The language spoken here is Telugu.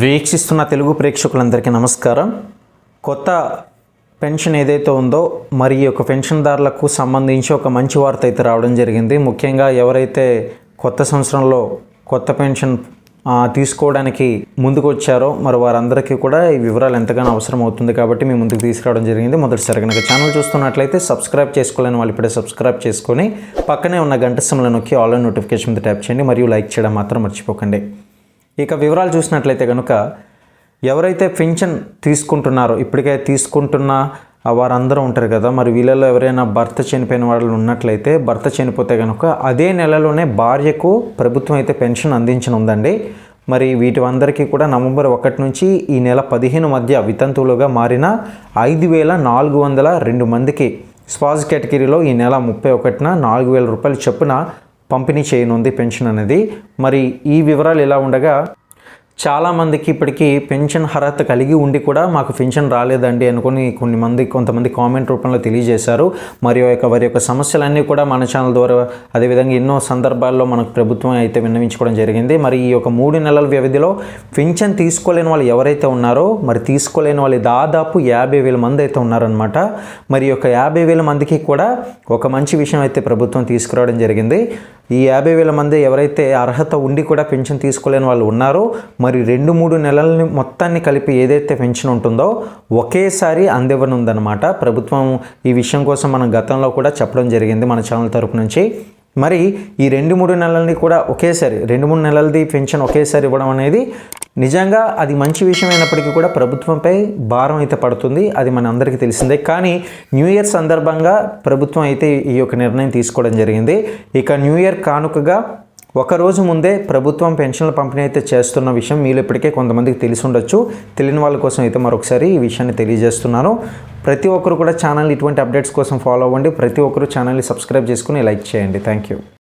వీక్షిస్తున్న తెలుగు ప్రేక్షకులందరికీ నమస్కారం. కొత్త పెన్షన్ ఏదైతే ఉందో మరి ఈ యొక్క పెన్షన్దారులకు సంబంధించి ఒక మంచి వార్త అయితే రావడం జరిగింది. ముఖ్యంగా ఎవరైతే కొత్త సంవత్సరంలో కొత్త పెన్షన్ తీసుకోవడానికి ముందుకు వచ్చారో మరి వారందరికీ కూడా ఈ వివరాలు ఎంతగానో అవసరం అవుతుంది కాబట్టి మీ ముందుకు తీసుకురావడం జరిగింది. మొదటిసారి కనుక ఛానల్ చూస్తున్నట్లయితే సబ్స్క్రైబ్ చేసుకోలేని వాళ్ళు ఇప్పుడే సబ్స్క్రైబ్ చేసుకొని పక్కనే ఉన్న గంట సిమ్లో నొక్కి ఆన్లైన్ నోటిఫికేషన్ మీద ట్యాప్ చేయండి. మరియు లైక్ చేయడం మాత్రం మర్చిపోకండి. ఇక వివరాలు చూసినట్లయితే కనుక ఎవరైతే పెన్షన్ తీసుకుంటున్నారో ఇప్పటికే తీసుకుంటున్న వారందరూ ఉంటారు కదా మరి వీళ్ళలో ఎవరైనా భర్త చనిపోయిన వాళ్ళు ఉన్నట్లయితే భర్త చనిపోతే కనుక అదే నెలలోనే భార్యకు ప్రభుత్వం అయితే పెన్షన్ అందించనుందండి. మరి వీటి అందరికీ కూడా నవంబర్ ఒకటి నుంచి ఈ నెల పదిహేను మధ్య వితంతువులుగా మారిన ఐదు వేల నాలుగు వందల రెండు మందికి స్పాజ్ కేటగిరీలో ఈ నెల ముప్పై ఒకటిన నాలుగు వేల రూపాయలు చొప్పున పంపిణీ చేయనుంది పెన్షన్ అనేది. మరి ఈ వివరాలు ఇలా ఉండగా చాలామందికి ఇప్పటికీ పెన్షన్ అర్హత కలిగి ఉండి కూడా మాకు పెన్షన్ రాలేదండి అనుకుని కొన్ని మంది కొంతమంది కామెంట్ రూపంలో తెలియజేశారు. మరియు యొక్క వారి యొక్క సమస్యలన్నీ కూడా మన ఛానల్ ద్వారా అదేవిధంగా ఎన్నో సందర్భాల్లో మనకు ప్రభుత్వం అయితే విన్నవించుకోవడం జరిగింది. మరి ఈ యొక్క మూడు నెలల వ్యవధిలో పెన్షన్ తీసుకోలేని వాళ్ళు ఎవరైతే ఉన్నారో మరి తీసుకోలేని వాళ్ళు దాదాపు యాభై వేల మంది అయితే ఉన్నారనమాట మరి యొక్క యాభై వేల మందికి కూడా ఒక మంచి విషయం అయితే ప్రభుత్వం తీసుకురావడం జరిగింది. ఈ యాభై వేల మంది ఎవరైతే అర్హత ఉండి కూడా పెన్షన్ తీసుకోలేని వాళ్ళు ఉన్నారో మరి రెండు మూడు నెలలని మొత్తాన్ని కలిపి ఏదైతే పెన్షన్ ఉంటుందో ఒకేసారి అందివ్వనుందనమాట ప్రభుత్వం ఈ విషయం కోసం మనం గతంలో కూడా చెప్పడం జరిగింది మన ఛానల్ తరపు నుంచి. మరి ఈ రెండు మూడు నెలలని కూడా ఒకేసారి రెండు మూడు నెలలది పెన్షన్ ఒకేసారి ఇవ్వడం అనేది నిజంగా అది మంచి విషయం అయినప్పటికీ కూడా ప్రభుత్వంపై భారం అయితే పడుతుంది అది మన అందరికీ తెలిసిందే. కానీ న్యూ ఇయర్ సందర్భంగా ప్రభుత్వం అయితే ఈ యొక్క నిర్ణయం తీసుకోవడం జరిగింది. ఇక న్యూ ఇయర్ కానుకగా ఒక రోజు ముందే ప్రభుత్వం పెన్షన్ల పంపిణీ అయితే చేస్తున్న విషయం మీరు ఇప్పటికే కొంతమందికి తెలిసి ఉండొచ్చు. తెలియని వాళ్ళ కోసం అయితే మరొకసారి ఈ విషయాన్ని తెలియజేస్తున్నాను. ప్రతి ఒక్కరు కూడా ఛానల్ ఇటువంటి అప్డేట్స్ కోసం ఫాలో అవ్వండి. ప్రతి ఒక్కరు ఛానల్ని సబ్స్క్రైబ్ చేసుకుని లైక్ చేయండి. Thank you.